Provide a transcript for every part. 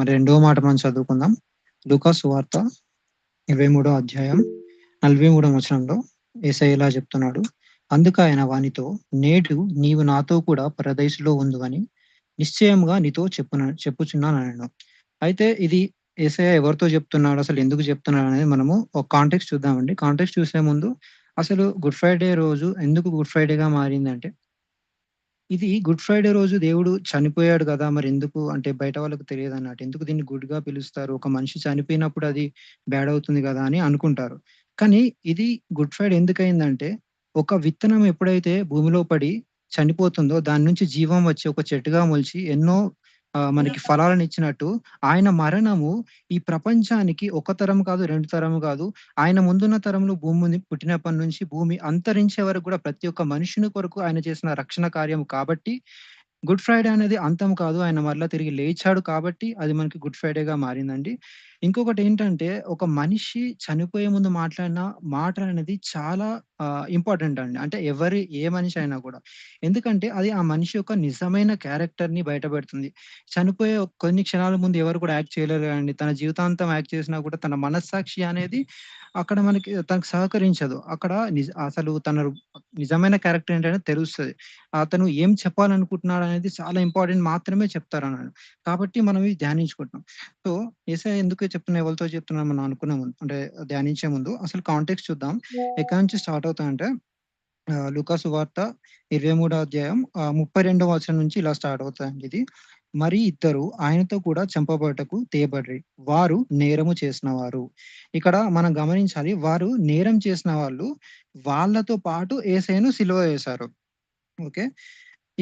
మరి రెండవ మాట మనం చదువుకుందాం. లూకా సువార్త ఇరవై మూడో అధ్యాయం నలభై మూడో వచనంలో ఏసై ఇలా చెప్తున్నాడు అందుకు ఆయన వానితో నేడు నీవు నాతో కూడా పరదైసులో అని నిశ్చయంగా నీతో చెప్పున చెప్పుచున్నాను అయితే ఇది ఏసయ్య ఎవరితో చెప్తున్నాడు అసలు ఎందుకు చెప్తున్నాడు అనేది మనము ఒక కాంటెక్స్ట్ చూద్దామండి. కాంటెక్స్ట్ చూసే ముందు అసలు గుడ్ ఫ్రైడే రోజు ఎందుకు గుడ్ ఫ్రైడేగా మారిందంటే ఇది గుడ్ ఫ్రైడే రోజు దేవుడు చనిపోయాడు కదా మరి ఎందుకు? అంటే బయట వాళ్ళకి తెలియదు అన్నట్టు. ఎందుకు దీన్ని గుడ్గా పిలుస్తారు? ఒక మనిషి చనిపోయినప్పుడు అది బ్యాడ్ అవుతుంది కదా అని అనుకుంటారు. కానీ ఇది గుడ్ ఫ్రైడే ఎందుకయిందంటే ఒక విత్తనం ఎప్పుడైతే భూమిలో పడి చనిపోతుందో దాని నుంచి జీవం వచ్చి ఒక చెట్టుగా మొలిచి ఎన్నో మనకి ఫలాలను ఇచ్చినట్టు ఆయన మరణము ఈ ప్రపంచానికి ఒక తరం కాదు రెండు తరం కాదు. ఆయన ముందున్న తరంలో భూమిని పుట్టినప్పటి నుంచి భూమి అంతరించే వరకు కూడా ప్రతి ఒక్క మనుషుని కొరకు ఆయన చేసిన రక్షణ కార్యం కాబట్టి గుడ్ ఫ్రైడే అనేది అంతం కాదు. ఆయన మరలా తిరిగి లేచాడు కాబట్టి అది మనకి గుడ్ ఫ్రైడేగా మారిందండి. ఇంకొకటి ఏంటంటే ఒక మనిషి చనిపోయే ముందు మాట్లాడిన మాట అనేది చాలా ఇంపార్టెంట్ అండి అంటే ఎవరి ఏ మనిషి అయినా కూడా. ఎందుకంటే అది ఆ మనిషి యొక్క నిజమైన క్యారెక్టర్ని బయటపెడుతుంది చనిపోయే కొన్ని క్షణాల ముందు ఎవరు కూడా యాక్ట్ చేయలేరు అండి తన జీవితాంతం యాక్ట్ చేసినా కూడా తన మనస్సాక్షి అనేది అక్కడ మనకి తనకు సహకరించదు. అక్కడ నిజ అసలు తన నిజమైన క్యారెక్టర్ ఏంటంటే తెలుస్తుంది. అతను ఏం చెప్పాలనుకుంటున్నాడు అనేది చాలా ఇంపార్టెంట్ మాత్రమే చెప్తారు అన్నాడు కాబట్టి మనం ఇది ధ్యానించుకుంటున్నాం. సో ఏసఐ ఎందుకు చెప్తున్నా ఎవరితో చెప్తున్నా మనం అనుకునే ముందు అంటే ధ్యానించే ముందు అసలు కాంటెక్స్ చూద్దాం. ఎక్కడి నుంచి స్టార్ట్ అవుతాయంటే లుకాసు వార్త ఇరవై మూడో అధ్యాయం ముప్పై రెండవ వచనం నుంచి ఇలా స్టార్ట్ అవుతాయండి ఇది. మరి ఇద్దరు ఆయనతో కూడా చంపబడటకు తేబడ్రి వారు నేరము చేసిన వారు ఇక్కడ మనం గమనించాలి వారు నేరం చేసిన వాళ్ళు వాళ్ళతో పాటు ఏసైను సిలువ వేశారు. ఓకే?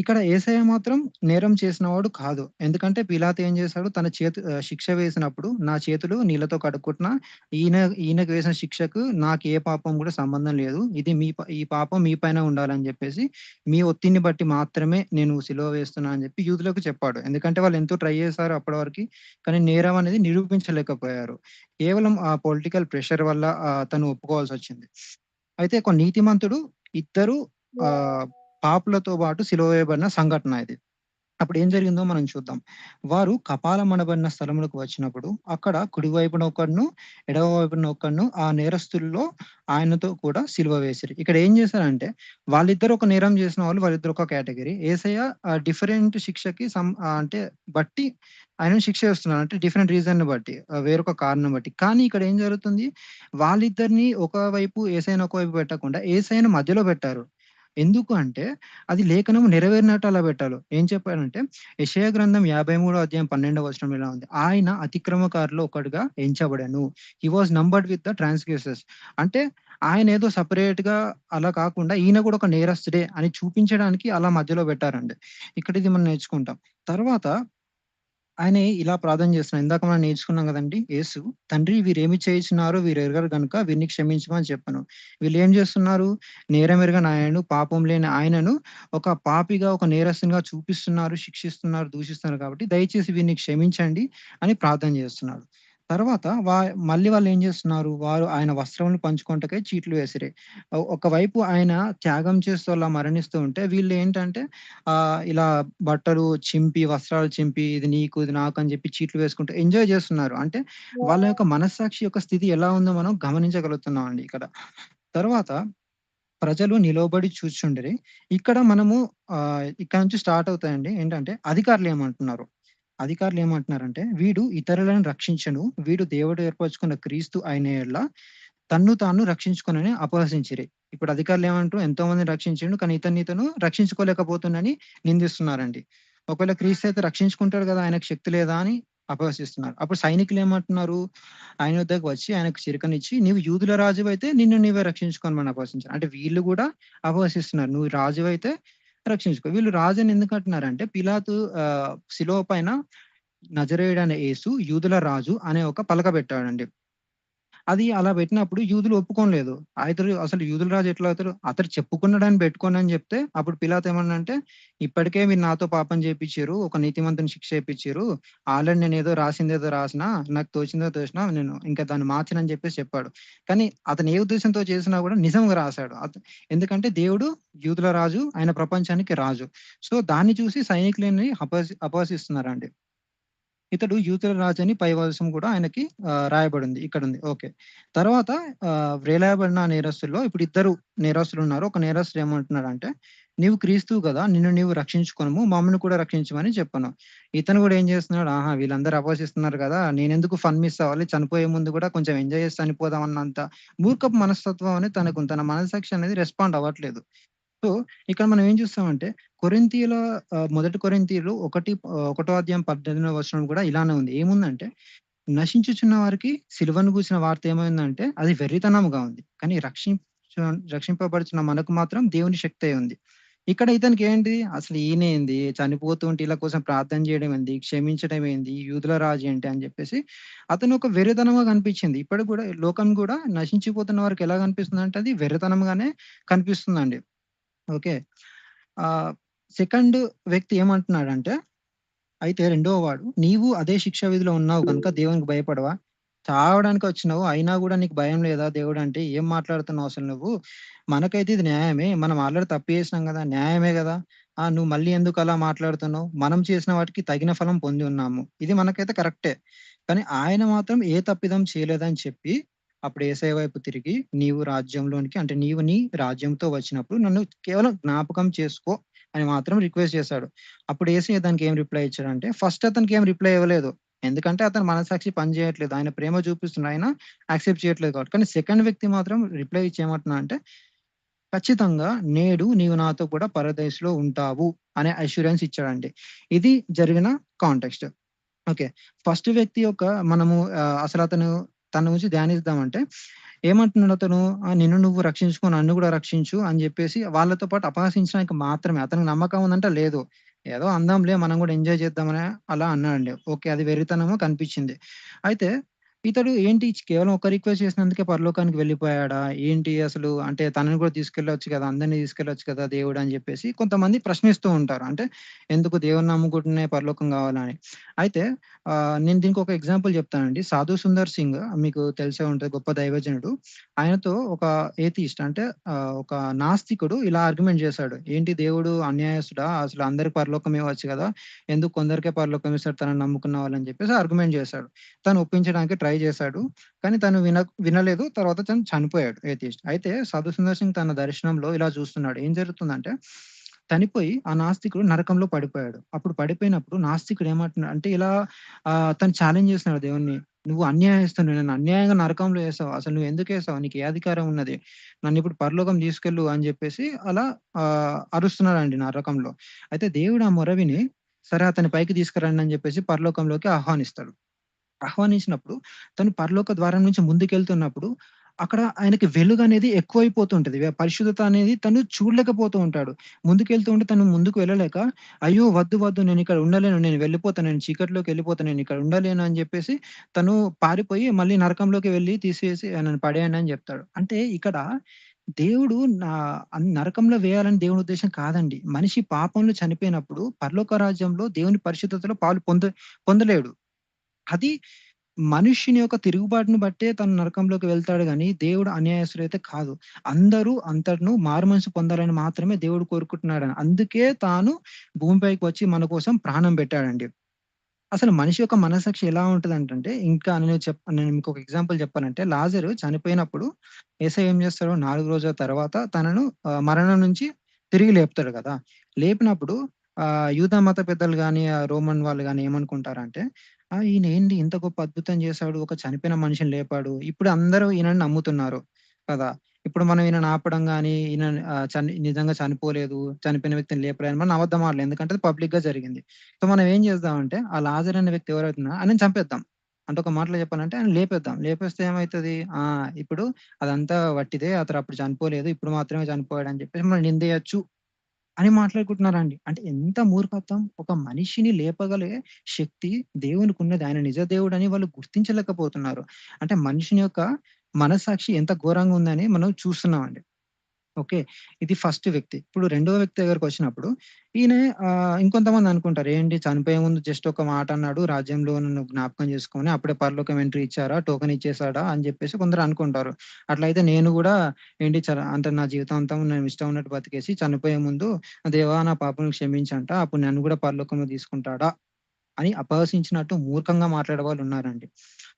ఇక్కడ ఏసయ మాత్రం నేరం చేసినవాడు కాదు. ఎందుకంటే పిలాత్ ఏం చేశాడు? తన చేతు శిక్ష వేసినప్పుడు నా చేతులు నీళ్ళతో కడుక్కుంటున్నా ఈయన ఈయనకు వేసిన శిక్షకు నాకు ఏ పాపం కూడా సంబంధం లేదు. ఇది మీ ఈ పాపం మీ పైన ఉండాలని చెప్పేసి మీ ఒత్తిడిని బట్టి మాత్రమే నేను సిలువ వేస్తున్నా అని చెప్పి యూదులకు చెప్పాడు. ఎందుకంటే వాళ్ళు ఎంతో ట్రై చేశారు అప్పటి వరకు కానీ నేరం అనేది నిరూపించలేకపోయారు. కేవలం ఆ పొలిటికల్ ప్రెషర్ వల్ల తను ఒప్పుకోవాల్సి వచ్చింది. అయితే ఒక నీతిమంతుడు ఇద్దరు ఆ పాపులతో పాటు సిలువ వేయబడిన సంఘటన ఇది. అప్పుడు ఏం జరిగిందో మనం చూద్దాం. వారు కపాలం అనబడిన స్థలములకు వచ్చినప్పుడు అక్కడ కుడివైపున ఒకడును ఎడవ వైపున ఒకడును ఆ నేరస్తుల్లో ఆయనతో కూడా సిలువ వేసిరి. ఇక్కడ ఏం చేశారంటే వాళ్ళిద్దరు ఒక నేరం చేసిన వాళ్ళు వాళ్ళిద్దరు ఒక కేటగిరీ. ఏసయ్య డిఫరెంట్ శిక్షకి సం అంటే బట్టి ఆయన శిక్ష వేస్తున్నారు. అంటే డిఫరెంట్ రీజన్ బట్టి వేరొక కారణం బట్టి. కానీ ఇక్కడ ఏం జరుగుతుంది? వాళ్ళిద్దరిని ఒకవైపు ఏసైన ఒకవైపు పెట్టకుండా ఏసైన మధ్యలో పెట్టారు. ఎందుకు అంటే అది లేఖనం నెరవేరినట్టు అలా పెట్టాలి ఏం చెప్పారంటే యశయ గ్రంథం యాభై మూడో అధ్యాయం పన్నెండవ వచనం ఇలా ఉంది. ఆయన అతిక్రమకారులో ఒకటిగా ఎంచబడాను. He was numbered with the transgressors అంటే ఆయన ఏదో సపరేట్గా అలా కాకుండా ఈయన కూడా ఒక నేరస్తుడే అని చూపించడానికి అలా మధ్యలో పెట్టారండి. ఇక్కడ ఇది మనం నేర్చుకుంటాం. తర్వాత ఆయన ఇలా ప్రార్థన చేస్తున్నాం ఇందాక మనం నేర్చుకున్నాం కదండి యేసు తండ్రి వీరేమి చేయించినారో వీరు ఎరగరు కనుక వీరిని క్షమించమని చెప్పను. వీళ్ళు ఏం చేస్తున్నారు? నేరం ఎరగని ఆయనను పాపం లేని ఆయనను ఒక పాపిగా ఒక నేరస్తునిగా చూపిస్తున్నారు శిక్షిస్తున్నారు దూషిస్తున్నారు కాబట్టి దయచేసి వీరిని క్షమించండి అని ప్రార్థన చేస్తున్నాడు. తర్వాత వా మళ్ళీ వాళ్ళు ఏం చేస్తున్నారు? వారు ఆయన వస్త్రములు పంచుకుంటకై చీట్లు వేసిరే. ఒకవైపు ఆయన త్యాగం చేస్తూ అలా మరణిస్తూ ఉంటే వీళ్ళు ఏంటంటే ఆ ఇలా బట్టలు చింపి వస్త్రాలు చింపి ఇది నీకు ఇది నాకు అని చెప్పి చీట్లు వేసుకుంటూ ఎంజాయ్ చేస్తున్నారు. అంటే వాళ్ళ యొక్క మనస్సాక్షి యొక్క స్థితి ఎలా ఉందో మనం గమనించగలుగుతున్నాం అండి ఇక్కడ. తర్వాత ప్రజలు నిలవబడి చూచుండరి. ఇక్కడ మనము ఇక్కడ నుంచి స్టార్ట్ అవుతాయండి. ఏంటంటే అధికారులు ఏమంటున్నారు? అధికారులు ఏమంటున్నారంటే వీడు ఇతరులను రక్షించను వీడు దేవుడు ఏర్పరచుకున్న క్రీస్తు అయిన యెడల తన్ను తాను రక్షించుకునని అపహసించిరి. ఇప్పుడు అధికారులు ఏమంటారు ఎంతో మంది రక్షించిండు కానీ ఇతన్ని ఇతను రక్షించుకోలేకపోతుందని నిందిస్తున్నారండి. ఒకవేళ క్రీస్తు అయితే రక్షించుకుంటాడు కదా ఆయనకు శక్తి లేదా అని అపహసిస్తున్నారు. అప్పుడు సైనికులు ఏమంటున్నారు ఆయన వద్దకు వచ్చి ఆయనకు చిరకనిచ్చి నీవు యూదుల రాజు అయితే నిన్ను నీవే రక్షించుకోమని అపహసించారు. అంటే వీళ్ళు కూడా అపహసిస్తున్నారు. నువ్వు రాజు అయితే రక్షించుకో వీళ్ళు రాజుని ఎందుకు అంటున్నారంటే పిలాతు ఆ పైన నజరేయుడు అనే యేసు యూదుల రాజు అనే ఒక పలక పెట్టాడండి. అది అలా పెట్టినప్పుడు యూదులు ఒప్పుకోలేదు అయితే అసలు యూదుల రాజు ఎట్లా అవుతారు అతడు చెప్పుకున్నాడని పెట్టుకోండి అని చెప్తే అప్పుడు పిలాత్ ఏమన్నంటే ఇప్పటికే మీరు నాతో పాపం చేయించారు ఒక నీతిమంతుని శిక్ష చేయించారు ఆల్రెడీ నేను ఏదో రాసింది ఏదో రాసినా నాకు తోచిందో తోచినా నేను ఇంకా దాన్ని మార్చనని చెప్పేసి చెప్పాడు. కానీ అతను ఏ ఉద్దేశంతో చేసినా కూడా నిజంగా రాశాడు. ఎందుకంటే దేవుడు యూదుల రాజు ఆయన ప్రపంచానికి రాజు. సో దాన్ని చూసి సైనికులని అపహసి అపహసిస్తున్నారండి. ఇతడు యూతుల రాజు అని పై కూడా ఆయనకి రాయబడింది ఇక్కడ ఉంది ఓకే. తర్వాత ఆహ్, నేరస్తుల్లో ఇప్పుడు ఇద్దరు నేరస్తులు ఉన్నారు ఒక నేరస్తుడు ఏమంటున్నాడంటే, "నీవు క్రీస్తువు కదా నిన్ను నీవు రక్షించుకోను మమ్మల్ని కూడా రక్షించమని" చెప్పాను ఇతను కూడా ఏం చేస్తున్నాడు, ఆహా! వీళ్ళందరూ అపోసిస్తున్నారు కదా నేనెందుకు ఫన్ మిస్ అవ్వాలి? చనిపోయే ముందు కూడా కొంచెం ఎంజాయ్ చేసి చనిపోదాం అన్నంత మూర్ఖపు మనస్తత్వం అని తనకు తన మనసాక్షి అనేది రెస్పాండ్ అవ్వట్లేదు. సో, ఇక్కడ మనం ఏం చూస్తామంటే కొరింతీయుల మొదటి కొరింతీయులు ఒకటి ఒకటో అధ్యాయం 18వ వచనం కూడా ఇలానే ఉంది. ఏముందంటే, నశించుచున్న వారికి సిలువను కూసిన వార్త ఏమైందంటే, అది వెర్రితనముగా ఉంది. కానీ రక్షించ రక్షింపబడుచున్న మనకు మాత్రం దేవుని శక్తే ఉంది. ఇక్కడ ఇతనికి ఏంటి అసలు ఈయన ఏంది చనిపోతుంటే ఇలా కోసం ప్రార్థన చేయడం ఏంది? క్షమించడం ఏంది? యూదుల రాజు ఏంటి? అని చెప్పేసి అతను ఒక వెర్రితనంగా కనిపించింది. ఇప్పటికి కూడా లోకం కూడా నశించిపోతున్న వారికి ఎలా కనిపిస్తుందంటే అది వెర్రితనంగానే కనిపిస్తుందండి. ఓకే. సెకండ్ వ్యక్తి ఏమంటున్నాడంటే, అయితే రెండవ వాడు, "నీవు అదే శిక్షా విధిలో ఉన్నావు కనుక దేవునికి భయపడవా? చావడానికి వచ్చినావు. అయినా కూడా నీకు భయం లేదా దేవుడు అంటే ఏం మాట్లాడుతున్నావు అసలు నువ్వు? మనకైతే ఇది న్యాయమే. మనం ఆల్రెడీ తప్పు చేసినాం కదా న్యాయమే కదా ఆ! నువ్వు మళ్ళీ ఎందుకు అలా మాట్లాడుతున్నావు? మనం చేసిన వాటికి తగిన ఫలం పొంది ఉన్నాము. ఇది మనకైతే కరెక్టే. కానీ ఆయన మాత్రం ఏ తప్పిదం చేయలేదని చెప్పి, అప్పుడు యేసయ్య వైపు తిరిగి, నీవు రాజ్యంలోనికి అంటే నీవు నీ రాజ్యంతో వచ్చినప్పుడు నన్ను కేవలం జ్ఞాపకం చేసుకో అని మాత్రం రిక్వెస్ట్ చేశాడు. అప్పుడు ఏసీ దానికి ఏం రిప్లై ఇచ్చాడంటే, ఫస్ట్ అతనికి ఏం రిప్లై ఇవ్వలేదు. ఎందుకంటే అతను మనసాక్షి పని చేయట్లేదు. ఆయన ప్రేమ చూపిస్తున్నాడు. ఆయన యాక్సెప్ట్ చేయట్లేదు కాబట్టి. కానీ సెకండ్ వ్యక్తి మాత్రం రిప్లై ఇచ్చి ఏమంటున్నాడంటే, ఖచ్చితంగా నేడు నీవు నాతో కూడా పరదేశంలో ఉంటావు అనే అష్యూరెన్స్ ఇచ్చాడండి. ఇది జరిగిన కాంటెక్స్ట్. ఓకే. ఫస్ట్ వ్యక్తి యొక్క మనము అసలు అతను తన గురించి ధ్యానిద్దామంటే ఏమంటున్నాడు అతను, నిన్ను నువ్వు రక్షించుకో, నన్ను కూడా రక్షించు" అని చెప్పేసి వాళ్ళతో పాటు అపహసించడానికి మాత్రమే. అతనికి నమ్మకం ఉందంటే లేదు. ఏదో అందాంలే మనం కూడా ఎంజాయ్ చేద్దామని అలా అన్నాడండి. ఓకే. అది వెర్రితనము కనిపించింది. అయితే ఇతడు ఏంటి కేవలం ఒక రిక్వెస్ట్ చేసినందుకే పరలోకానికి వెళ్ళిపోయాడా? ఏంటి అసలు అంటే తనని కూడా తీసుకెళ్ళొచ్చు కదా! అందరిని తీసుకెళ్ళొచ్చు కదా దేవుడు అని జెప్పేసి కొంతమంది ప్రశ్నిస్తూ ఉంటారు. అంటే ఎందుకు దేవుడిని నమ్ముకుంటేనే పరలోకం కావాలని అని. అయితే ఆహ్, నేను దీనికి ఒక ఎగ్జాంపుల్ చెప్తానండి. సాధు సుందర్ సింగ్ మీకు తెలిసే ఉంటది. గొప్ప దైవజనుడు. ఆయనతో ఒక ఏతిస్ట్ అంటే ఆహ్, ఒక నాస్తికుడు ఇలా ఆర్గ్యుమెంట్ చేశాడు. ఏంటి దేవుడు అన్యాయస్తుడా? అసలు అందరికి పరలోకం ఇవ్వచ్చు గదా! ఎందుకు కొందరికే పరలోకం ఇస్తాడు తనని నమ్ముకున్న వాళ్ళని చెప్పేసి ఆర్గ్యుమెంట్ చేశాడు. తను ఒప్పించడానికి ట్రై ట్రై చేశాడు. కానీ తను విన వినలేదు. తర్వాత తను చనిపోయాడు ఏథీస్ట్. అయితే సాధు సుందర్ సింగ్ తన దర్శనంలో ఇలా చూస్తున్నాడు. ఏం జరుగుతుందంటే చనిపోయి ఆ నాస్తికుడు నరకంలో పడిపోయాడు. అప్పుడు పడిపోయినప్పుడు నాస్తికుడు ఏమంటున్నాడు అంటే ఇలా తను ఛాలెంజ్ చేస్తున్నాడు దేవుడిని. "నువ్వు అన్యాయస్తుడివి. నన్ను అన్యాయంగా నరకంలో వేసావు అసలు నువ్వు ఎందుకు వేసావు నీకు ఏ అధికారం ఉన్నది? నన్ను ఇప్పుడు పరలోకం తీసుకెళ్ళు" అని చెప్పేసి అలా ఆహ్, అరుస్తున్నాడండి నరకంలో. అయితే దేవుడు ఆ మొరవిని సరే అతని పైకి తీసుకురండి అని చెప్పేసి పరలోకంలోకి ఆహ్వానిస్తాడు. ఆహ్వానించినప్పుడు తను పరలోక ద్వారం నుంచి ముందుకెళ్తున్నప్పుడు అక్కడ ఆయనకి వెలుగనేది ఎక్కువైపోతుంటది. పరిశుద్ధత అనేది తను చూడలేకపోతూ ఉంటాడు. ముందుకెళ్తూ ఉంటే తను ముందుకు వెళ్ళలేక, అయ్యో! వద్దు, వద్దు నేను ఇక్కడ ఉండలేను. నేను వెళ్ళిపోతాను. నేను చీకటిలోకి వెళ్ళిపోతాను. నేనిక్కడ ఉండలేను అని చెప్పేసి తను పారిపోయి మళ్ళీ నరకంలోకి వెళ్ళి తీసివేసి నన్ను పడేయండి అని చెప్తాడు అంటే ఇక్కడ దేవుడు నా నరకంలో వేయాలని దేవుని ఉద్దేశం కాదండి. మనిషి పాపంలో చనిపోయినప్పుడు పరలోక రాజ్యంలో దేవుని పరిశుద్ధతలో పాలు పొంద పొందలేడు. అది మనుష్యుని యొక్క తిరుగుబాటును బట్టే తను నరకంలోకి వెళ్తాడు కానీ దేవుడు అన్యాయస్తుడైతే కాదు. అందరూ అంతటను మారుమనసు పొందాలని మాత్రమే దేవుడు కోరుకుంటున్నాడని. అందుకే తాను భూమిపైకి వచ్చి మన కోసం ప్రాణం పెట్టాడండి. అసలు మనిషి యొక్క మనసాక్షి ఎలా ఉంటదంటంటే, ఇంకా నేను చెప్ నేను ఒక ఎగ్జాంపుల్ చెప్పాలంటే, లాజరు చనిపోయినప్పుడు యేసయ్య ఏం చేస్తాడు, నాలుగు రోజుల తర్వాత తనను మరణం నుంచి తిరిగి లేపుతాడు కదా లేపినప్పుడు ఆ యూదా మత పెద్దలు కానీ రోమన్ వాళ్ళు కానీ ఏమనుకుంటారంటే, ఆ! ఈయన ఏంది ఇంత గొప్ప అద్భుతం చేశాడు, ఒక చనిపోయిన మనిషిని లేపాడు. ఇప్పుడు అందరూ ఈయనని నమ్ముతున్నారు కదా! ఇప్పుడు మనం ఈయనని ఆపడం గాని, ఈయన ఆహ్, చని నిజంగా చనిపోలేదు, చనిపోయిన వ్యక్తిని లేపలేదని మనం అబద్ధం ఆడలేం. ఎందుకంటే అది పబ్లిక్‌గా జరిగింది. సో, మనం ఏం చేద్దామంటే, ఆ లాజర్ అనే వ్యక్తి ఎవరైతున్నాడో ఆయనని చంపేద్దాం. అంటే ఒక మాటలో చెప్పాలంటే ఆయనని లేపేద్దాం. లేపేస్తే ఏమైతది? ఆ! ఇప్పుడు అదంతా వట్టిదే. అతను అప్పుడు చనిపోలేదు. ఇప్పుడు మాత్రమే చనిపోయాడని చెప్పేసి మనం నిందేయొచ్చు అని మాట్లాడుకుంటున్నారండి. అంటే ఎంత మూర్ఖత్వం! ఒక మనిషిని లేపగలే శక్తి దేవునికున్నది. ఆయన నిజ దేవుడు అని వాళ్ళు గుర్తించలేకపోతున్నారు. అంటే మనిషిని యొక్క మనసాక్షి ఎంత ఘోరంగా ఉందని మనం చూస్తున్నామండి. ఓకే. ఇది ఫస్ట్ వ్యక్తి. ఇప్పుడు రెండవ వ్యక్తి దగ్గరకొచ్చినప్పుడు ఈయన ఇంకొంతమంది అనుకుంటారు. ఏంటి చనిపోయే ముందు జస్ట్ ఒక మాట అన్నాడు. రాజ్యంలో నన్ను జ్ఞాపకం చేసుకొని అప్పుడే పరలోకం ఎంట్రీ ఇచ్చారా? టోకెన్ ఇచ్చేసాడా? అని చెప్పేసి కొందరు అనుకుంటారు. అట్లయితే నేను కూడా ఏంటి చ అంటే నా జీవితాంతం నేను ఇష్టం ఉన్నట్టు బతికేసి చనిపోయే ముందు దేవా! నా పాపను క్షమించంట. అప్పుడు నన్ను కూడా పరలోకంలో తీసుకుంటాడా? అని అపహసించినట్టు మూర్ఖంగా మాట్లాడే వాళ్ళు ఉన్నారండి.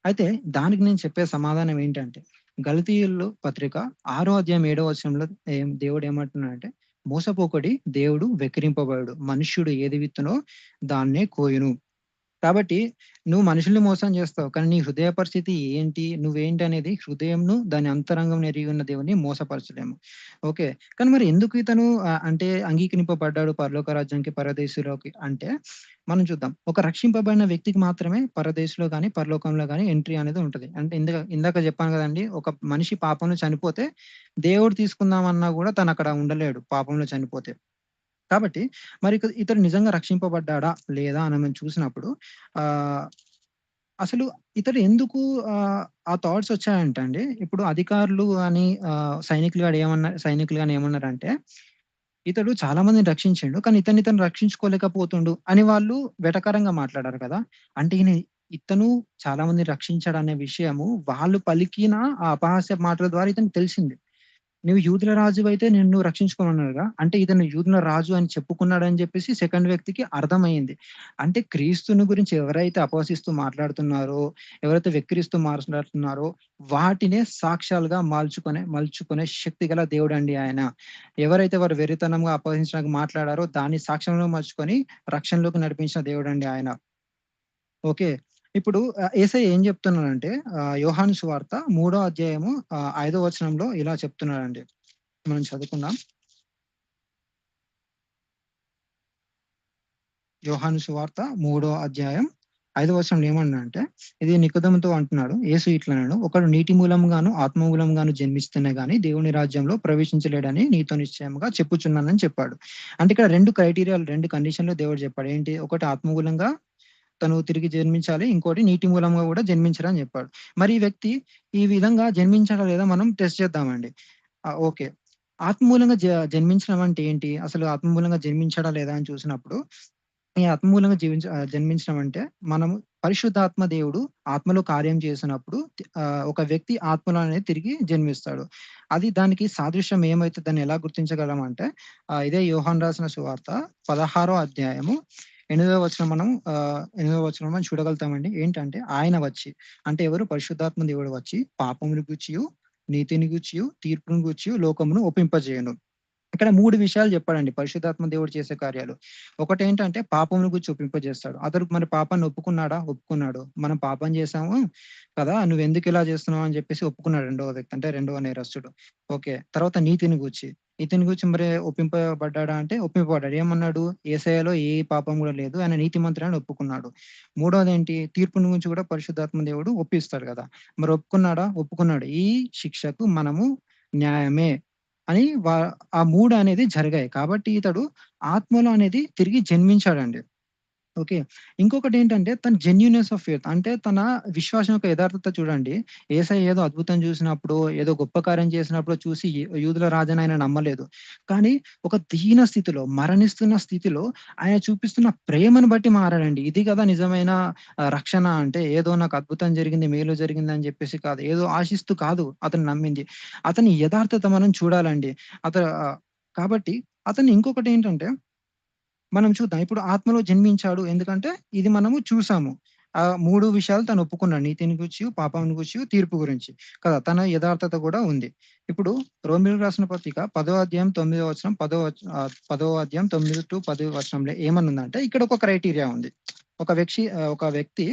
అయితే దానికి నేను చెప్పే సమాధానం ఏంటంటే గలతీయుల్లో పత్రిక ఆరో అధ్యాయం ఏడో వచనంలో ఏం దేవుడు ఏమంటున్నాడంటే మోసపోకడి దేవుడు వెక్కిరింపబడు మనుష్యుడు ఏది విత్తనో దాన్నే కోయును. కాబట్టి నువ్వు మనుషుల్ని మోసం చేస్తావు కానీ నీ హృదయ పరిస్థితి ఏంటి నువ్వేంటి అనేది హృదయంను దాని అంతరంగం ఎరిగి ఉన్న దేవుని మోసపరచలేము. ఓకే? కానీ మరి ఎందుకు ఇతను అంటే అంగీకరింపబడ్డాడు పరలోక రాజ్యానికి పరదేశంలోకి అంటే మనం చూద్దాం. ఒక రక్షింపబడిన వ్యక్తికి మాత్రమే పరదేశంలో కానీ పరలోకంలో కానీ ఎంట్రీ అనేది ఉంటుంది. అంటే ఇందాక ఇందాక చెప్పాను కదండి ఒక మనిషి పాపంలో చనిపోతే దేవుడు తీసుకుందామన్నా కూడా తను అక్కడ ఉండలేడు పాపంలో చనిపోతే. కాబట్టి మరి ఇతడు నిజంగా రక్షింపబడ్డాడా లేదా అని మనం చూసినప్పుడు ఆ అసలు ఇతడు ఎందుకు ఆ, ఆ థాట్స్ వచ్చాయంటే అండి ఇప్పుడు అధికారులు అని ఆ, సైనికులు కానీ ఏమన్నా సైనికులు కానీ ఏమన్నారంటే ఇతడు చాలా మందిని రక్షించిండు కానీ ఇతన్ని ఇతను రక్షించుకోలేకపోతుండు అని వాళ్ళు వెటకరంగా మాట్లాడారు కదా. అంటే ఈయన ఇతను చాలా మంది రక్షించాడు అనే విషయము వాళ్ళు పలికిన ఆ అపహాస్య మాటల ద్వారా ఇతను తెలిసింది. నువ్వు యూదుల రాజు అయితే నిన్ను రక్షించుకోమన్నారుగా అంటే ఇతను యూదుల రాజు అని చెప్పుకున్నాడు అని చెప్పేసి సెకండ్ వ్యక్తికి అర్థమైంది. అంటే క్రీస్తుని గురించి ఎవరైతే అపవసిస్తూ మాట్లాడుతున్నారో ఎవరైతే వెక్కిరిస్తూ మాట్లాడుతున్నారో వాటినే సాక్ష్యాలుగా మాల్చుకునే మలుచుకునే శక్తి గల దేవుడు అండి ఆయన. ఎవరైతే వారు వెరితనంగా అపహసించడానికి మాట్లాడారో దాన్ని సాక్ష్యంలో మలుచుకొని రక్షణలోకి నడిపించిన దేవుడు అండి ఆయన. ఓకే? ఇప్పుడు ఏసై ఏం చెప్తున్నాడంటే యోహాను సువార్త మూడో అధ్యాయము ఐదో వచనంలో ఇలా చెప్తున్నాడండి. మనం చదువుకుందాం. యోహాను సువార్త మూడో అధ్యాయం ఐదో వచనంలో ఏమన్నా అంటే ఇది నికుదముతో అంటున్నాడు. యేసు ఇట్లన్నాడు ఒకడు నీటి మూలంగాను ఆత్మ మూలంగాను జన్మిస్తేనే గాని దేవుని రాజ్యంలో ప్రవేశించలేడని నీతో నిశ్చయముగా చెప్పుచున్నానని చెప్పాడు. అంటే ఇక్కడ రెండు క్రైటీరియాలు రెండు కండిషన్లు దేవుడు చెప్పాడు. ఏంటి? ఒకటి ఆత్మ మూలంగా తను తిరిగి జన్మించాలి ఇంకోటి నీటి మూలంగా కూడా జన్మించాలని చెప్పాడు. మరి ఈ వ్యక్తి ఈ విధంగా జన్మించాడా లేదా మనం టెస్ట్ చేద్దామండి. ఓకే. ఆత్మమూలంగా జన్మించడం అంటే ఏంటి? అసలు ఆత్మమూలంగా జన్మించాడా లేదా అని చూసినప్పుడు ఈ ఆత్మమూలంగా జీవించ జన్మించడం అంటే మనము పరిశుద్ధాత్మ దేవుడు ఆత్మలో కార్యం చేసినప్పుడు ఒక వ్యక్తి ఆత్మలో అనేది తిరిగి జన్మిస్తాడు. అది దానికి సాదృశ్యం ఏమైతే దాన్ని ఎలా గుర్తించగలం అంటే ఇదే యోహాన్ రాసిన సువార్త పదహారో అధ్యాయము ఎనిమిదవ వచనం మనం ఎనిమిదవ వచనం మనం చూడగలుగుతామండి. ఏంటంటే ఆయన వచ్చి అంటే ఎవరు? పరిశుద్ధాత్మ దేవుడు వచ్చి పాపమును గుచ్చియు నీతిని గుచ్చియు తీర్పును గుచ్చియు లోకమును ఒప్పింపజేయను. ఇక్కడ మూడు విషయాలు చెప్పాడండి. పరిశుద్ధాత్మ దేవుడు చేసే కార్యాలు. ఒకటి ఏంటంటే పాపమును గురించి ఒప్పింపజేస్తాడు అతడు మన పాపాన్ని ఒప్పుకున్నాడా? ఒప్పుకున్నాడు. మనం పాపం చేసాము కదా నువ్వు ఎందుకు ఇలా చేస్తున్నావు అని చెప్పేసి ఒప్పుకున్నాడు రెండవ వ్యక్తి అంటే రెండవ నేరస్తుడు. ఓకే. తర్వాత నీతిని గూర్చి. నీతిని గురించి మరి ఒప్పింపబడ్డాడా అంటే ఒప్పింపబడ్డాడు. ఏమన్నాడు? ఏసయలో ఏ పాపం కూడా లేదు. ఆయన నీతి మంత్రాన్ని ఒప్పుకున్నాడు. మూడోది ఏంటి తీర్పుని గురించి కూడా పరిశుద్ధాత్మ దేవుడు ఒప్పిస్తాడు కదా. మరి ఒప్పుకున్నాడా? ఒప్పుకున్నాడు. ఈ శిక్షకు మనము న్యాయమే. అని వా ఆ మూడు అనేది జరిగాయి. కాబట్టి ఇతడు ఆత్మలో అనేది తిరిగి జన్మించాడండి. ఓకే. ఇంకొకటి ఏంటంటే తన జెన్యునెస్ ఆఫ్ ఫేత్ అంటే తన విశ్వాసం యొక్క యథార్థత చూడండి. ఏసై ఏదో అద్భుతం చూసినప్పుడు ఏదో గొప్ప కార్యం చేసినప్పుడు చూసి యూదుల రాజని ఆయన నమ్మలేదు. కానీ ఒక దీన స్థితిలో మరణిస్తున్న స్థితిలో ఆయన చూపిస్తున్న ప్రేమను బట్టి మారాడండి. ఇది కదా నిజమైన రక్షణ అంటే ఏదో నాకు అద్భుతం జరిగింది మేలు జరిగింది అని చెప్పేసి కాదు. ఏదో ఆశిస్తూ కాదు అతను నమ్మింది. అతని యథార్థత మనం చూడాలండి. అతను కాబట్టి అతను ఇంకొకటి ఏంటంటే మనం చూద్దాం. ఇప్పుడు ఆత్మలో జన్మించాడు. ఎందుకంటే ఇది మనము చూసాము. ఆ మూడు విషయాలు తను ఒప్పుకున్నాడు. నీతిని గురించి పాపం గురించి తీర్పు గురించి. కదా తన యథార్థత కూడా ఉంది. ఇప్పుడు రోమిల్ రాసిన పత్రిక పదో అధ్యాయం తొమ్మిదో వచనం పదో పదో అధ్యాయం తొమ్మిది టు పదో వచనంలో ఏమనుందంటే ఇక్కడ ఒక క్రైటీరియా ఉంది. ఒక వ్యక్తి ఒక వ్యక్తి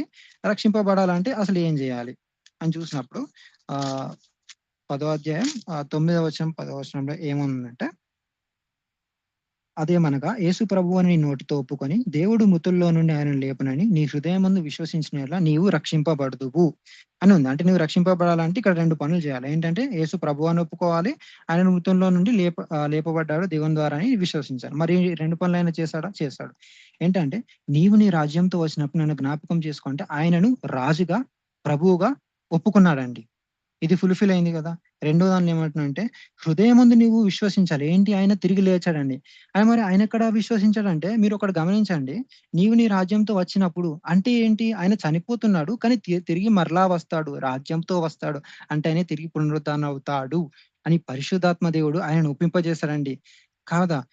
రక్షింపబడాలంటే అసలు ఏం చేయాలి అని చూసినప్పుడు ఆ పదో అధ్యాయం తొమ్మిదో వచనం పదో వచనంలో ఏముందంటే అదేమనగా యేసు ప్రభు అని నీ నోటితో ఒప్పుకొని దేవుడు మృతుల్లో నుండి ఆయన లేపనని నీ హృదయం ముందు విశ్వసించిన నీవు రక్షింపబడదువు. అని ఉంది. అంటే నువ్వు రక్షింపబడాలంటే ఇక్కడ రెండు పనులు చేయాలి. ఏంటంటే యేసు ప్రభు అని ఒప్పుకోవాలి ఆయన మృతుల్లో నుండి లేప లేపబడ్డాడు దేవుని ద్వారా అని విశ్వసించాలి. మరి రెండు పనులు ఆయన చేశాడా? చేశాడు. ఏంటంటే నీవు నీ రాజ్యంతో వచ్చినప్పుడు నన్ను జ్ఞాపకం చేసుకుంటే ఆయనను రాజుగా ప్రభువుగా ఒప్పుకున్నాడండి. ఇది ఫుల్ఫిల్ అయింది కదా. రెండో దానిలో ఏమంటున్నాడంటే హృదయం ముందు నువ్వు విశ్వసించాలి. ఏంటి ఆయన తిరిగి లేచాడండి. ఆయన మరి ఆయన ఎక్కడ విశ్వసించాడంటే మీరు ఒకటి గమనించండి. నీవు నీ రాజ్యంతో వచ్చినప్పుడు అంటే ఏంటి? ఆయన చనిపోతున్నాడు కానీ తి- తిరిగి మరలా వస్తాడు రాజ్యంతో వస్తాడు అంటే ఆయన తిరిగి పునరుద్ధానం అవుతాడు అని పరిశుద్ధాత్మ దేవుడు ఆయన ఒప్పింపజేశాడండి. కాదా?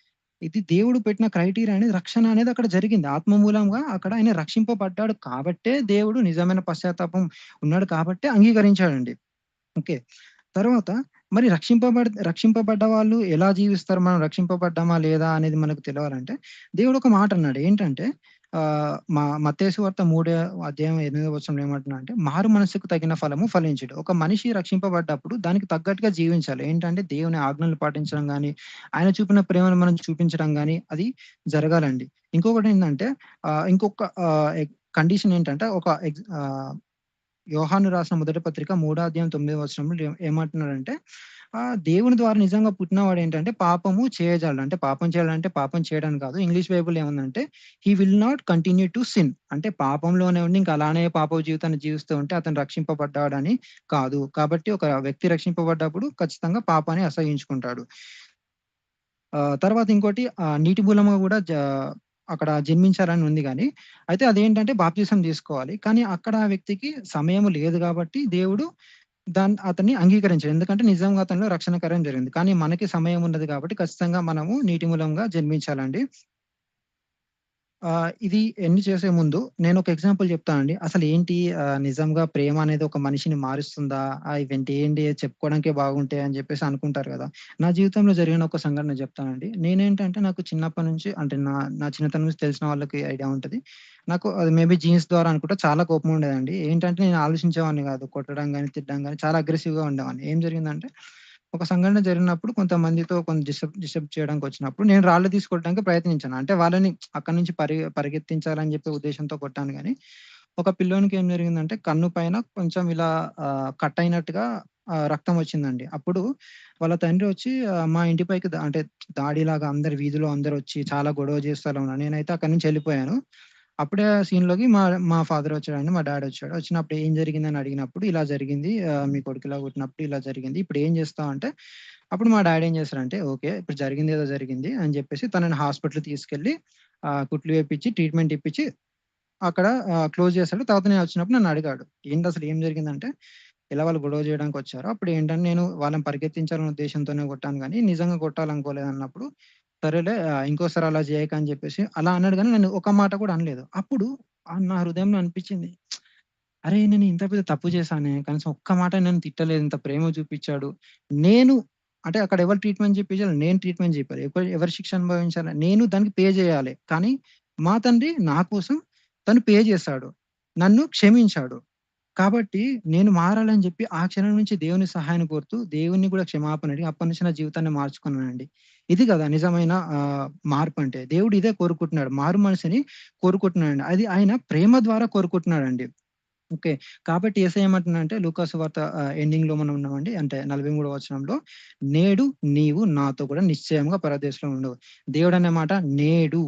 ఇది దేవుడు పెట్టిన క్రైటీరియా అనేది రక్షణ అనేది అక్కడ జరిగింది. ఆత్మ మూలంగా అక్కడ ఆయన రక్షింపబడ్డాడు కాబట్టే దేవుడు నిజమైన పశ్చాత్తాపం ఉన్నాడు కాబట్టే అంగీకరించాడండి. ఓకే. తర్వాత మరి రక్షింపబడ రక్షింపబడ్డ వాళ్ళు ఎలా జీవిస్తారు? మనం రక్షింపబడ్డామా లేదా అనేది మనకు తెలియాలంటే దేవుడు ఒక మాట అన్నాడు. ఏంటంటే మా మ వార్త మూడే అధ్యాయం అధ్యాయం 8వ ఏమంటున్నా అంటే మారు మనస్సుకు తగిన ఫలము ఫలించడు ఒక మనిషి రక్షింపబడ్డప్పుడు దానికి తగ్గట్టుగా జీవించాలి. ఏంటంటే దేవుని ఆజ్ఞలు పాటించడం కానీ ఆయన చూపిన ప్రేమను మనం చూపించడం కానీ అది జరగాలండి. ఇంకొకటి ఏంటంటే ఇంకొక కండిషన్ ఏంటంటే ఒక యోహాను రాసిన మొదటి పత్రిక మూడో అధ్యాయం 9వ వచనంలో ఏమంటున్నారంటే ఏమంటున్నాడంటే దేవుని ద్వారా నిజంగా పుట్టినవాడు ఏంటంటే పాపము చేయజాలడు. అంటే పాపం చేయాలంటే పాపం చేయడానికి కాదు. ఇంగ్లీష్ బైబుల్ ఏముందంటే he will not continue to sin. అంటే పాపంలోనే ఉండి ఇంకా అలానే పాప జీవితాన్ని జీవిస్తూ ఉంటే అతను రక్షింపబడ్డాడని కాదు. కాబట్టి ఒక వ్యక్తి రక్షింపబడ్డప్పుడు ఖచ్చితంగా పాపాన్ని అసహ్యించుకుంటాడు. తర్వాత ఇంకోటి నీటి మూలంగా కూడా అక్కడ జన్మించారని ఉంది కానీ అయితే అదేంటంటే బాప్తిసం తీసుకోవాలి. కానీ అక్కడ ఆ వ్యక్తికి సమయం లేదు కాబట్టి దేవుడు దాన్ని అతన్ని అంగీకరించాడు. ఎందుకంటే నిజంగా అతనిలో రక్షణ కార్యం జరిగింది. కానీ మనకి సమయం ఉన్నది కాబట్టి ఖచ్చితంగా మనము నీటి మూలంగా జన్మించాలండి. ఇది ఎన్ని చేసే ముందు నేను ఒక ఎగ్జాంపుల్ చెప్తానండి. అసలు ఏంటి నిజంగా ప్రేమ అనేది ఒక మనిషిని మారుస్తుందా? ఇవేంటి ఏంటి చెప్పుకోవడానికే బాగుంటాయి అని చెప్పేసి అనుకుంటారు కదా నా జీవితంలో జరిగిన ఒక సంఘటన చెప్తానండి. నేనేంటంటే నాకు చిన్నప్పటి నుంచి అంటే నా నా చిన్నతనం నుంచి తెలిసిన వాళ్ళకి ఐడియా ఉంటుంది నాకు అది మేబీ జీన్స్ ద్వారా అనుకుంటా చాలా కోపం ఉండేదండి. ఏంటంటే నేను ఆలోచించేవాడిని కాదు కొట్టడం కానీ తిట్టడం కానీ చాలా అగ్రెసివ్‌గా ఉండేవాడిని. ఏం జరిగిందంటే ఒక సంఘటన జరిగినప్పుడు కొంతమందితో కొంత డిస్టర్బ్ డిస్టర్బ్ చేయడానికొచ్చినప్పుడు నేను రాళ్ళు తీసుకోవడానికి ప్రయత్నించాను. అంటే వాళ్ళని అక్కడి నుంచి పరి పరిగెత్తించాలని చెప్పే ఉద్దేశంతో కొట్టాను కానీ ఒక పిల్లోనికి ఏం జరిగిందంటే కన్ను పైన కొంచెం ఇలా కట్ అయినట్టుగా రక్తం వచ్చిందండి. అప్పుడు వాళ్ళ తండ్రి వచ్చి మా ఇంటి పైకి అంటే దాడిలాగా అందరు వీధిలో అందరొచ్చి చాలా గొడవ చేస్తారు నేనైతే అక్కడి నుంచి వెళ్ళిపోయాను అప్పుడే సీన్‌లోకి మా మా ఫాదర్ వచ్చాడండి. మా డాడీ వచ్చాడు. వచ్చినప్పుడు ఏం జరిగిందని అడిగినప్పుడు ఇలా జరిగింది. మీ కొడుకు ఇలా కొట్టినప్పుడు ఇలా జరిగింది. ఇప్పుడు ఏం చేస్తావు అంటే, అప్పుడు మా డాడీ ఏం చేశారంటే ఓకే. ఇప్పుడు జరిగింది ఏదో జరిగింది అని చెప్పేసి తనని హాస్పిటల్ తీసుకెళ్ళి కుట్లు వేపిచ్చి, ట్రీట్మెంట్ ఇప్పించి అక్కడ క్లోజ్ చేశాడు తర్వాత నేను వచ్చినప్పుడు నన్ను అడిగాడు. ఏంటసలు ఏం జరిగిందంటే, ఇలా వాళ్ళు గొడవ చేయడానికి వచ్చారు అప్పుడు ఏంటంటే నేను వాళ్ళని పరిగెత్తించాలనే ఉద్దేశంతోనే కొట్టాను కానీ నిజంగా కొట్టాలనుకోలేదు అన్నప్పుడు సరేలే ఇంకోసారి అలా చేయక అని చెప్పేసి అలా అన్నాడు కానీ నన్ను ఒక మాట కూడా అనలేదు. అప్పుడు నా హృదయంలో అనిపించింది. అరే! నేను ఇంత పెద్ద తప్పు చేశానే. కనీసం ఒక్క మాట నేను తిట్టలేదు. ఇంత ప్రేమ చూపించాడు నేను అంటే అక్కడ ఎవరు ట్రీట్మెంట్ చేపించాలి? నేను ట్రీట్మెంట్ చెప్పాలి ఎవరు ఎవరు శిక్ష అనుభవించాలి? నేను దానికి పే చేయాలి. కానీ మా తండ్రి నా కోసం తను పే చేశాడు. నన్ను క్షమించాడు. కాబట్టి నేను మారాలని చెప్పి ఆ క్షణం నుంచి దేవుని సహాయాన్ని కోరుతూ, దేవుడిని కూడా క్షమాపణ అడిగి అప్పటి నుంచి నా జీవితాన్ని మార్చుకున్నానండి. ఇది కదా నిజమైన మార్పు అంటే దేవుడు ఇదే కోరుకుంటున్నాడు. మారు మనిషిని కోరుకుంటున్నాడండి. అది ఆయన ప్రేమ ద్వారా కోరుకుంటున్నాడండి. ఓకే. కాబట్టి యేసయ్య ఏమంటున్నాడంటే లూకాస్ వార్త ఎండింగ్లో మనం ఉన్నామండి. అంటే 43వ వచనంలో, నేడు నీవు నాతో కూడా నిశ్చయంగా పరదేశంలో ఉండవు. దేవుడనే మాట నేడు.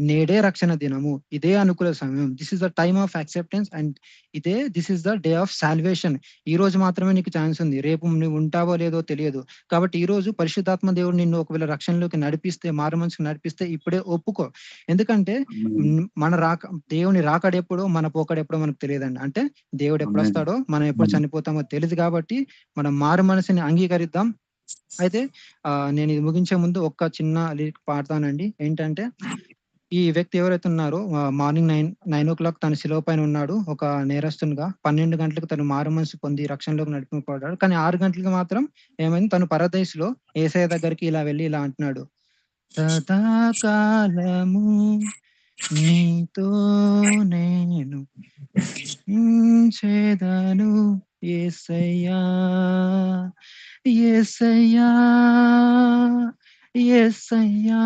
నేడే రక్షణ దినము. ఇదే అనుకూల సమయం. This is the time of acceptance and ఇదే this is the day of salvation. ఈరోజు మాత్రమే నీకు ఛాన్స్ ఉంది. రేపు నువ్వు ఉంటావో లేదో తెలియదు. కాబట్టి ఈరోజు పరిశుద్ధాత్మ దేవుడు నిన్ను ఒకవేళ రక్షణలోకి నడిపిస్తే, మారు మనసుకు నడిపిస్తే ఇప్పుడే ఒప్పుకో. ఎందుకంటే మన రాక దేవుని రాకడెప్పుడో, మన పోకడెప్పుడో మనకు తెలియదండి. అంటే దేవుడు ఆమేన్. ఎప్పుడొస్తాడో, మనం ఎప్పుడు. చనిపోతామో తెలీదు కాబట్టి, మనం మారు మనసుని అంగీకరిద్దాం. అయితే నేను ఇది ముగించే ముందు ఒక్క చిన్న లిరిక్ పాడతానండి. ఏంటంటే, ఈ వ్యక్తి ఎవరైతే ఉన్నారో morning nine nine o'clock తన శిలో పైన ఉన్నాడు. ఒక నేరస్తునిగా. 12 గంటలకు తను మారు మనసు పొంది రక్షణలోకి నడిపింపబడ్డాడు. కానీ ఆరు గంటలకు మాత్రం ఏమైంది తను పరదైస్‌లో ఏసఐ దగ్గరికి ఇలా వెళ్ళి ఇలా అంటున్నాడు. సదాకాలము నీతో నేను జీవించెదను యేసయ్యా యేసయ్యా యేసయ్యా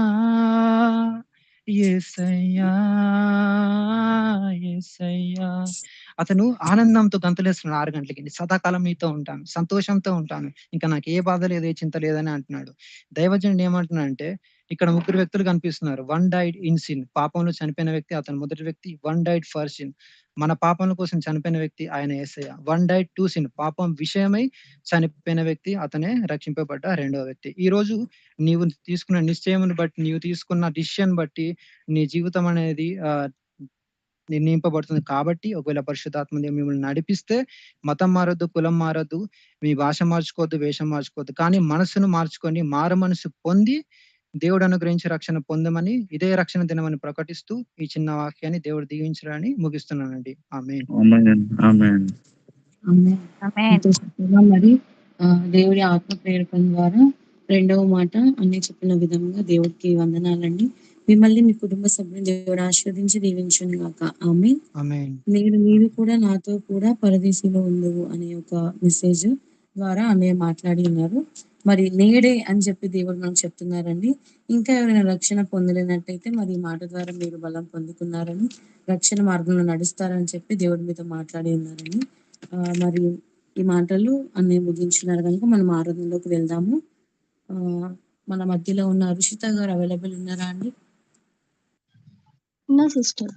అతను ఆనందంతో గంతులేస్తున్నాడు ఆరు గంటలకి. సదాకాలం మీతో ఉంటాను. సంతోషంతో ఉంటాను. ఇంకా నాకు ఏ బాధ లేదు, ఏ చింత లేదని అంటున్నాడు. దైవజనుడు ఏమంటున్నాడంటే, ఇక్కడ ముగ్గురు వ్యక్తులు కనిపిస్తున్నారు. వన్ డైడ్ ఇన్ సిన్ పాపంలో చనిపోయిన వ్యక్తి అతను మొదటి వ్యక్తి. వన్ డైడ్ ఫర్ సిన్ మన పాపముల కోసం చనిపోయిన వ్యక్తి ఆయన Yesayya one die to sin పాపం విషయమై చనిపోయిన వ్యక్తి అతనే రక్షింపబడ్డ రెండవ వ్యక్తి. ఈ రోజు నీవు తీసుకున్న నిశ్చయమును బట్టి, నీవు తీసుకున్న డిసిషన్ బట్టి నీ జీవితం అనేది ఆ నిర్ణయింపబడుతుంది. కాబట్టి ఒకవేళ పరిశుద్ధాత్మ మిమ్మల్ని నడిపిస్తే మతం మారొద్దు, కులం మారొద్దు, మీ భాష మార్చుకోవద్దు, వేషం మార్చుకోవద్దు. కానీ మనసును మార్చుకొని మారు మనసు పొంది దేవుడు అనుగ్రహించే రక్షణ పొందమని ఇదే రక్షణ దినమని ప్రకటిస్తూ ఈ చిన్న వాక్యాన్ని దేవుడు దీవించడాన్ని ముగిస్తున్నానండి. ఆమె ఆమేన్. ఆమేన్. ఆమేన్. ఆమేన్. ఎంతో చక్కగా మరి దేవుడి ఆత్మ ప్రేరకం ద్వారా రెండవ మాట అన్ని చెప్పిన విధంగా దేవుడికి వందనాలండి. మిమ్మల్ని మీ కుటుంబ సభ్యుని దేవుడు ఆశీర్వదించి దీవించును గాక. ఆమె ఆమె నేడు నీవు కూడా నాతో కూడా పరదేశంలో ఉండవు అనే ఒక మెసేజ్ ద్వారా అన్నయ్య మాట్లాడి ఉన్నారు. మరి నేడే అని చెప్పి దేవుడు మనకు చెప్తున్నారండి. ఇంకా ఎవరైనా రక్షణ పొందలేనట్టయితే మరి ఈ మాట ద్వారా మీరు బలం పొందుకున్నారని రక్షణ మార్గంలో నడుస్తారని చెప్పి దేవుడి మీతో మాట్లాడి ఉన్నారని ఆ, మరి ఈ మాటలు అన్నయ్య ముగించున్నారు కనుక మనం ఆరాధనలోకి వెళ్దాము. ఆ, మన మధ్యలో ఉన్న రుషిత గారు అవైలబుల్ ఉన్నారా అండి? నా సిస్టర్.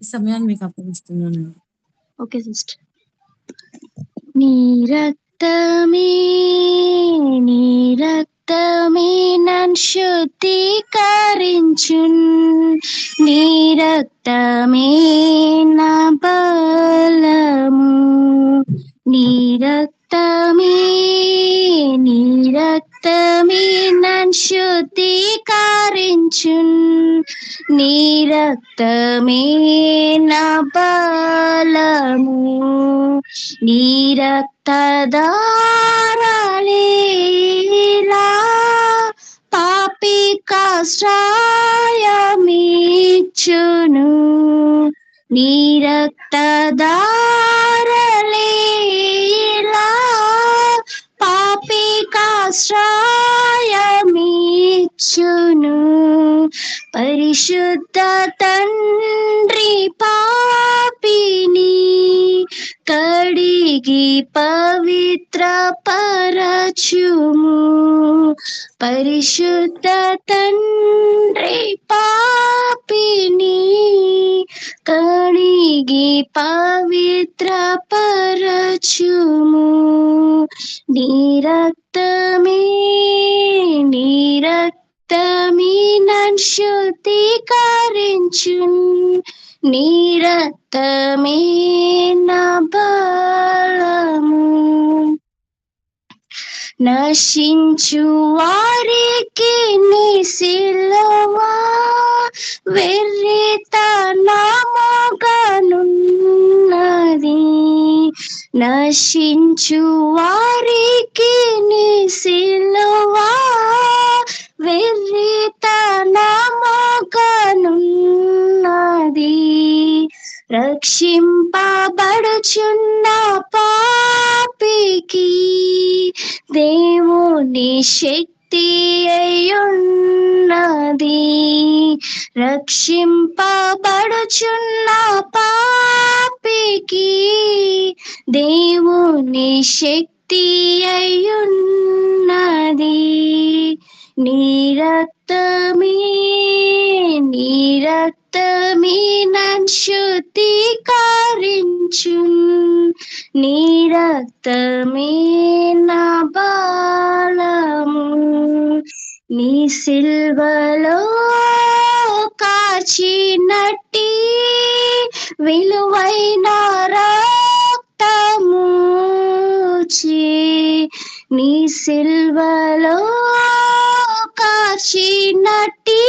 ఈ సమయాన్ని మీకు అప్పగిస్తున్నానండి ఓకే సిస్టర్. రక్తమే నీ రక్తమే నన్ను శుద్ధీకరించున్. నీ రక్తమే నా బలము. నీ రక్తమే నీ రక్తమే నన్ను శుద్ధీకరించున్. నీ రక్తమే నా బలము. నీ రక్తదారాలేలా పాపి కాశ్రాయమిచ్చును నీ రక్తదా పరచుము. పరిశుద్ధ తండ్రి పాపిని కడిగి పవిత్ర పరచుము నిరక్తమే రక్తమే నీ రక్తమే శుద్ధీకరించున్. నీ నా బలము. నశించు వారికి నీ సిలువా. వెర్రితనముగనున్నది నశించు వారికి నీ సిలువా. వెర్రితనముగనున్నది రక్షింపబడుచున్న పాపికి దేవుని శక్తి అయ్యున్నది. రక్షింపబడుచున్న పాపికి దేవుని శక్తి అయ్యున్నది. నీ రక్తమే నీ రక్తమే నన్ను శుద్ధీకరించు నీ రక్తమే నా బాలము నీ సిల్వలో కాచినట్టి విలువైన రక్తము నీ సిల్వలో కాచినట్టి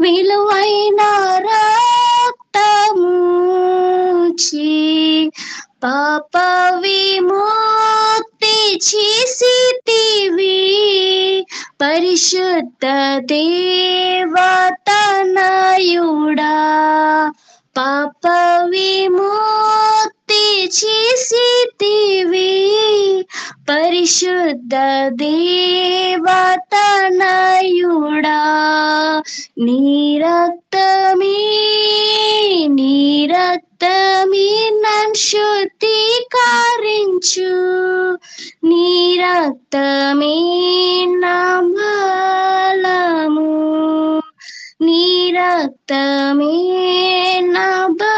విలువైన రక్తము పాప విముక్తి చేసితివి పరిశుద్ధ దేవతనయుడా పాప విముక్తి చేసితివి పరిశుద్ధ దేవతనయుడా నీరక్తమే నీరక్త రక్తమే నన్ శుద్ధీకరించు. నీ రక్తమే నమలము నీ రక్తమే నబ